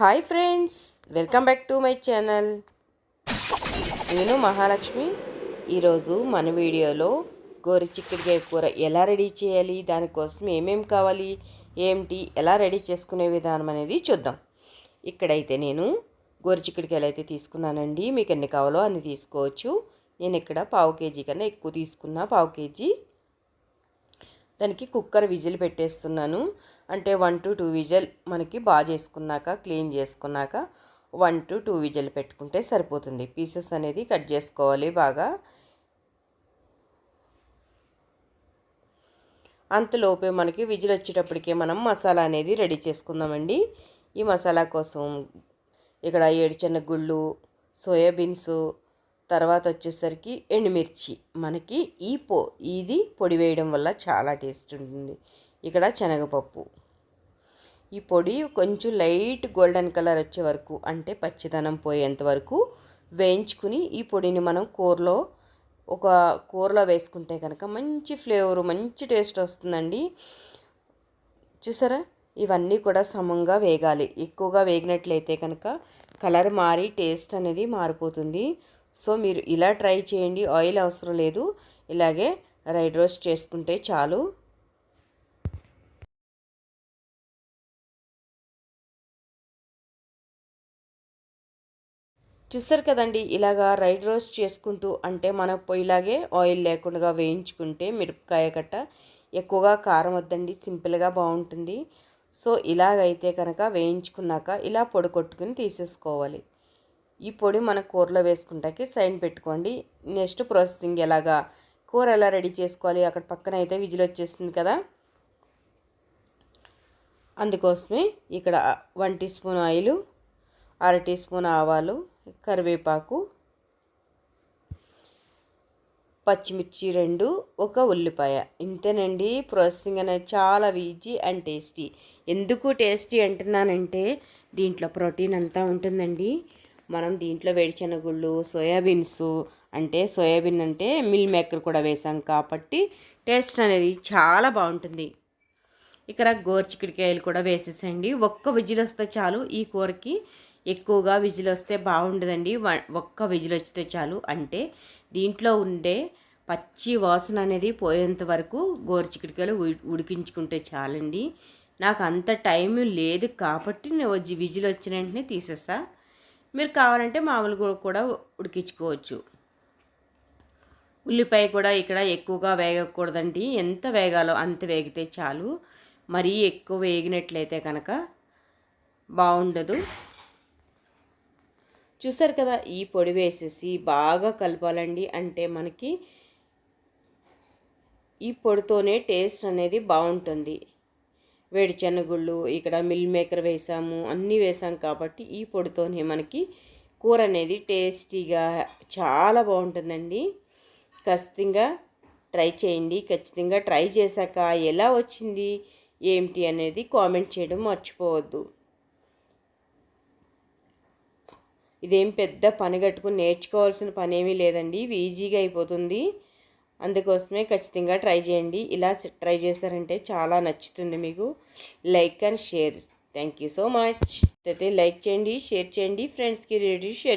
Hi friends welcome back to my channel. నేను మహాలక్ష్మి. ఈరోజు మన వీడియోలో గోరి చిక్కుడుకాయ కూర ఎలా రెడీ చేయాలి దానికోసం ఏమేమి కావాలి ఏమిటి ఎలా రెడీ చేసుకునే విధానం అనేది చూద్దాం. ఇక్కడైతే నేను గోరి చిక్కుడుకాయలు అయితే తీసుకున్నానండి. మీకు ఎన్ని కావాలో అన్ని తీసుకోవచ్చు. నేను ఇక్కడ పావు కేజీ కన్నా ఎక్కువ తీసుకున్నా పావు కేజీ. దానికి కుక్కర్ విజిల్ పెట్టేస్తున్నాను. అంటే వన్ టు టూ విజల్ మనకి బాగా చేసుకున్నాక క్లీన్ చేసుకున్నాక వన్ టు టూ విజల్ పెట్టుకుంటే సరిపోతుంది. పీసెస్ అనేది కట్ చేసుకోవాలి బాగా. అంతలోపే మనకి విజిల్ వచ్చేటప్పటికే మనం మసాలా అనేది రెడీ చేసుకుందామండి. ఈ మసాలా కోసం ఇక్కడ ఏడుచెన్న గుళ్ళు సోయాబీన్స్ తర్వాత వచ్చేసరికి ఎండుమిర్చి. మనకి ఈ పో ఇది పొడి వేయడం వల్ల చాలా టేస్ట్ ఉంటుంది. ఇక్కడ శనగపప్పు. ఈ పొడి కొంచెం లైట్ గోల్డెన్ కలర్ వచ్చే వరకు అంటే పచ్చిదనం పోయేంత వరకు వేయించుకుని ఈ పొడిని మనం కూరలో ఒక కూరలో వేసుకుంటే కనుక మంచి ఫ్లేవర్ మంచి టేస్ట్ వస్తుందండి. చూసారా? ఇవన్నీ కూడా సమంగా వేగాలి. ఎక్కువగా వేగినట్లయితే కనుక కలర్ మారి టేస్ట్ అనేది మారిపోతుంది. సో మీరు ఇలా ట్రై చేయండి. ఆయిల్ అవసరం లేదు. ఇలాగే రైడ్ రోస్ట్ చేసుకుంటే చాలు. చూస్తారు కదండి ఇలాగా రైడ్ రోస్ట్ చేసుకుంటూ అంటే మన పొయ్యిలాగే ఆయిల్ లేకుండా వేయించుకుంటే మిరపకాయ కట్ట ఎక్కువగా కారం వద్దండి సింపుల్గా బాగుంటుంది. సో ఇలాగైతే కనుక వేయించుకున్నాక ఇలా పొడి కొట్టుకుని తీసేసుకోవాలి. ఈ పొడి మన కూరలో వేసుకుంటాకి సైడ్ పెట్టుకోండి. నెక్స్ట్ ప్రాసెసింగ్ ఎలాగా కూర ఎలా రెడీ చేసుకోవాలి అక్కడ పక్కన అయితే విజిల్ వచ్చేస్తుంది కదా. అందుకోసమే ఇక్కడ వన్ టీ స్పూన్ ఆయిల్ అర టీ స్పూన్ ఆవాలు కరివేపాకు పచ్చిమిర్చి రెండు ఒక ఉల్లిపాయ. ఇంతేనండి ప్రాసెసింగ్ అనేది చాలా ఈజీ అండ్ టేస్టీ. ఎందుకు టేస్టీ అంటున్నానంటే దీంట్లో ప్రోటీన్ అంతా ఉంటుందండి. మనం దీంట్లో వేడిశనగుళ్ళు సోయాబీన్స్ అంటే సోయాబీన్ అంటే మిల్ మేకర్ కూడా వేసాం కాబట్టి టేస్ట్ అనేది చాలా బాగుంటుంది. ఇక్కడ గోర్చికిడికాయలు కూడా వేసేసండి ఒక్క విజిల్ వస్తే చాలు ఈ కూరకి ఎక్కువగా విజిల్ వస్తే బాగుండదండి. ఒక్క విజిల్ వస్తే చాలు. అంటే దీంట్లో ఉండే పచ్చి వాసన అనేది పోయేంత వరకు గోరుచిక్కుడికాయలు ఉడికించుకుంటే చాలండి. నాకు అంత టైం లేదు కాబట్టి నేను విజిల్ వచ్చిన వెంటనే తీసేస్తా. మీరు కావాలంటే మామూలుగా కూడా ఉడికించుకోవచ్చు. ఉల్లిపాయ కూడా ఇక్కడ ఎక్కువగా వేగకూడదండి. ఎంత వేగాలో అంత వేగితే చాలు. మరీ ఎక్కువ వేగినట్లయితే కనుక బాగుండదు. చూసారు కదా ఈ పొడి వేసేసి బాగా కలపాలండి. అంటే మనకి ఈ పొడితోనే టేస్ట్ అనేది బాగుంటుంది. వేడి చెన్నగుళ్ళు ఇక్కడ మిల్ మేకర్ వేసాము అన్నీ వేసాం కాబట్టి ఈ పొడితోనే మనకి కూర అనేది టేస్టీగా చాలా బాగుంటుందండి. ఖచ్చితంగా ట్రై చేయండి. ఖచ్చితంగా ట్రై చేశాక ఎలా వచ్చింది ఏమిటి అనేది కామెంట్ చేయడం మర్చిపోవద్దు. ఇదేం పెద్ద పని కట్టుకుని నేర్చుకోవాల్సిన పని ఏమీ లేదండి ఈజీగా అయిపోతుంది. అందుకోసమే ఖచ్చితంగా ట్రై చేయండి. ఇలా ట్రై చేశారంటే చాలా నచ్చుతుంది మీకు. Like and share. Thank you so much. అయితే లైక్ చేయండి షేర్ చేయండి. ఫ్రెండ్స్కి రెడీ షేర్